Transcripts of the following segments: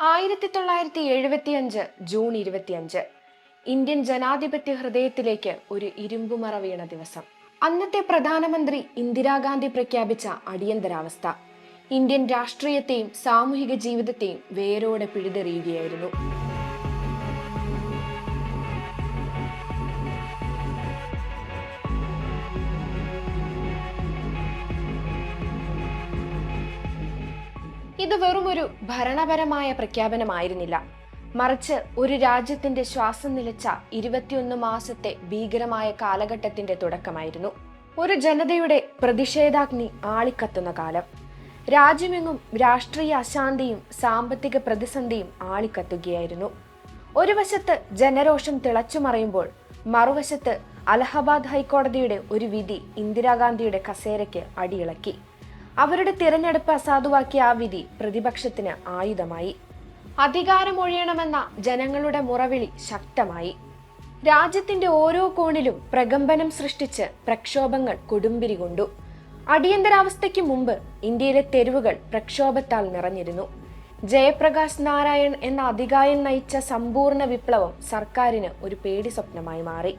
ആയിരത്തി തൊള്ളായിരത്തി എഴുപത്തിയഞ്ച് ജൂൺ ഇരുപത്തിയഞ്ച്. ഇന്ത്യൻ ജനാധിപത്യ ഹൃദയത്തിലേക്ക് ഒരു ഇരുമ്പുമറ വീണ ദിവസം. അന്നത്തെ പ്രധാനമന്ത്രി ഇന്ദിരാഗാന്ധി പ്രഖ്യാപിച്ച അടിയന്തരാവസ്ഥ. ഇന്ത്യൻ രാഷ്ട്രീയത്തെയും സാമൂഹിക ജീവിതത്തെയും വേരോടെ പിഴുതെറിയുകയായിരുന്നു. ഇത് വെറുമൊരു ഭരണപരമായ പ്രഖ്യാപനമായിരുന്നില്ല. മറിച്ച് ഒരു രാജ്യത്തിന്റെ ശ്വാസം നിലച്ച ഇരുപത്തിയൊന്ന് മാസത്തെ ഭീകരമായ കാലഘട്ടത്തിന്റെ തുടക്കമായിരുന്നു. ഒരു ജനതയുടെ പ്രതിഷേധാഗ്നി ആളിക്കത്തുന്ന കാലം. രാജ്യമെങ്ങും രാഷ്ട്രീയ അശാന്തിയും സാമ്പത്തിക പ്രതിസന്ധിയും ആളിക്കത്തുകയായിരുന്നു. ഒരു വശത്ത് ജനരോഷം തിളച്ചു മറയുമ്പോൾ മറുവശത്ത് അലഹബാദ് ഹൈക്കോടതിയുടെ ഒരു വിധി ഇന്ദിരാഗാന്ധിയുടെ കസേരയ്ക്ക് അടിയിളക്കി. അവരുടെ തിരഞ്ഞെടുപ്പ് അസാധുവാക്കിയ ആ വിധി പ്രതിപക്ഷത്തിന് ആയുധമായി. അധികാരമൊഴിയണമെന്ന ജനങ്ങളുടെ മുറവിളി ശക്തമായി. രാജ്യത്തിന്റെ ഓരോ കോണിലും പ്രകമ്പനം സൃഷ്ടിച്ച് പ്രക്ഷോഭങ്ങൾ കൊടുമ്പിരി കൊണ്ടു. അടിയന്തരാവസ്ഥയ്ക്ക് മുമ്പ് ഇന്ത്യയിലെ തെരുവുകൾ പ്രക്ഷോഭത്താൽ നിറഞ്ഞിരുന്നു. ജയപ്രകാശ് നാരായൺ എന്ന അധികായൻ നയിച്ച സമ്പൂർണ വിപ്ലവം സർക്കാരിന് ഒരു പേടി സ്വപ്നമായി മാറി.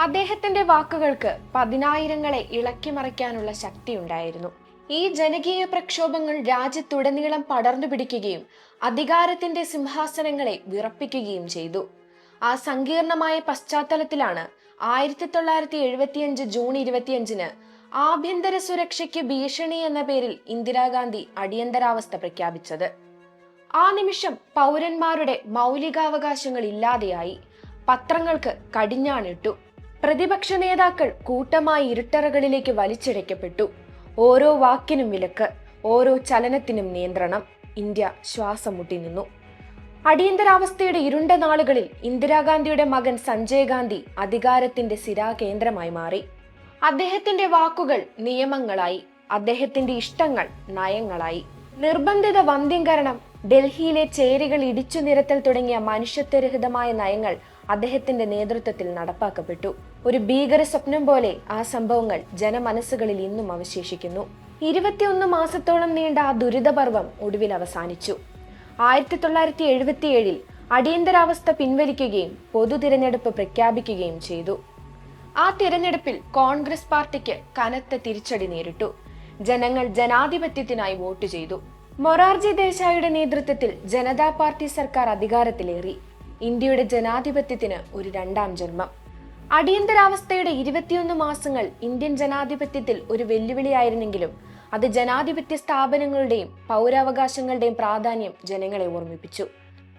അദ്ദേഹത്തിന്റെ വാക്കുകൾക്ക് പതിനായിരങ്ങളെ ഇളക്കിമറിക്കാനുള്ള ശക്തിയുണ്ടായിരുന്നു. ഈ ജനകീയ പ്രക്ഷോഭങ്ങൾ രാജ്യത്തുടനീളം പടർന്നു പിടിക്കുകയും അധികാരത്തിന്റെ സിംഹാസനങ്ങളെ വിറപ്പിക്കുകയും ചെയ്തു. ആ സങ്കീർണമായ പശ്ചാത്തലത്തിലാണ് ആയിരത്തി തൊള്ളായിരത്തി എഴുപത്തിയഞ്ച് ജൂൺ ഇരുപത്തിയഞ്ചിന് ആഭ്യന്തര സുരക്ഷയ്ക്ക് ഭീഷണി എന്ന പേരിൽ ഇന്ദിരാഗാന്ധി അടിയന്തരാവസ്ഥ പ്രഖ്യാപിച്ചത്. ആ നിമിഷം പൗരന്മാരുടെ മൗലികാവകാശങ്ങൾ ഇല്ലാതെയായി പത്രങ്ങൾക്ക് കടിഞ്ഞാണിട്ടു. പ്രതിപക്ഷ നേതാക്കൾ കൂട്ടമായി ഇരുട്ടറകളിലേക്ക് വലിച്ചിഴക്കപ്പെട്ടു. ഓരോ വാക്കിനും വിലക്ക് ഓരോ ചലനത്തിനും നിയന്ത്രണം ഇന്ത്യ ശ്വാസം മുട്ടി നിന്നു. അടിയന്തരാവസ്ഥയുടെ ഇരുണ്ട നാളുകളിൽ ഇന്ദിരാഗാന്ധിയുടെ മകൻ സഞ്ജയ് ഗാന്ധി അധികാരത്തിന്റെ സിരാകേന്ദ്രമായി മാറി. അദ്ദേഹത്തിന്റെ വാക്കുകൾ നിയമങ്ങളായി അദ്ദേഹത്തിന്റെ ഇഷ്ടങ്ങൾ നയങ്ങളായി. നിർബന്ധിത വന്ധ്യംകരണം ഡൽഹിയിലെ ചേരികൾ ഇടിച്ചു നിരത്തൽ തുടങ്ങിയ മനുഷ്യത്വരഹിതമായ നയങ്ങൾ അദ്ദേഹത്തിന്റെ നേതൃത്വത്തിൽ നടപ്പാക്കപ്പെട്ടു. ഒരു ഭീകര സ്വപ്നം പോലെ ആ സംഭവങ്ങൾ ജനമനസ്സുകളിൽ ഇന്നും അവശേഷിക്കുന്നു. ഇരുപത്തിയൊന്ന് മാസത്തോളം നീണ്ട ആ ദുരിതപർവം ഒടുവിൽ അവസാനിച്ചു. ആയിരത്തി തൊള്ളായിരത്തി എഴുപത്തിയേഴിൽ അടിയന്തരാവസ്ഥ പിൻവലിക്കുകയും പൊതു തിരഞ്ഞെടുപ്പ് പ്രഖ്യാപിക്കുകയും ചെയ്തു. ആ തിരഞ്ഞെടുപ്പിൽ കോൺഗ്രസ് പാർട്ടിക്ക് കനത്ത തിരിച്ചടി നേരിട്ടു. ജനങ്ങൾ ജനാധിപത്യത്തിനായി വോട്ട് ചെയ്തു. മൊറാർജി ദേശായിയുടെ നേതൃത്വത്തിൽ ജനതാ പാർട്ടി സർക്കാർ അധികാരത്തിലേറി. ഇന്ത്യയുടെ ജനാധിപത്യത്തിന് ഒരു രണ്ടാം ജന്മം. അടിയന്തരാവസ്ഥയുടെ ഇരുപത്തിയൊന്ന് മാസങ്ങൾ ഇന്ത്യൻ ജനാധിപത്യത്തിൽ ഒരു വെല്ലുവിളിയായിരുന്നെങ്കിലും അത് ജനാധിപത്യ സ്ഥാപനങ്ങളുടെയും പൗരാവകാശങ്ങളുടെയും പ്രാധാന്യം ജനങ്ങളെ ഓർമ്മിപ്പിച്ചു.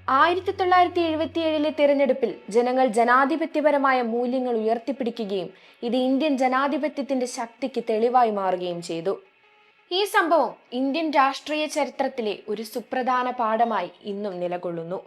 ആയിരത്തി തൊള്ളായിരത്തി എഴുപത്തിയേഴിലെ തിരഞ്ഞെടുപ്പിൽ ജനങ്ങൾ ജനാധിപത്യപരമായ മൂല്യങ്ങൾ ഉയർത്തിപ്പിടിക്കുകയും ഇത് ഇന്ത്യൻ ജനാധിപത്യത്തിന്റെ ശക്തിക്ക് തെളിവായി മാറുകയും ചെയ്തു. ഈ സംഭവം ഇന്ത്യൻ രാഷ്ട്രീയ ചരിത്രത്തിലെ ഒരു സുപ്രധാന പാഠമായി ഇന്നും നിലകൊള്ളുന്നു.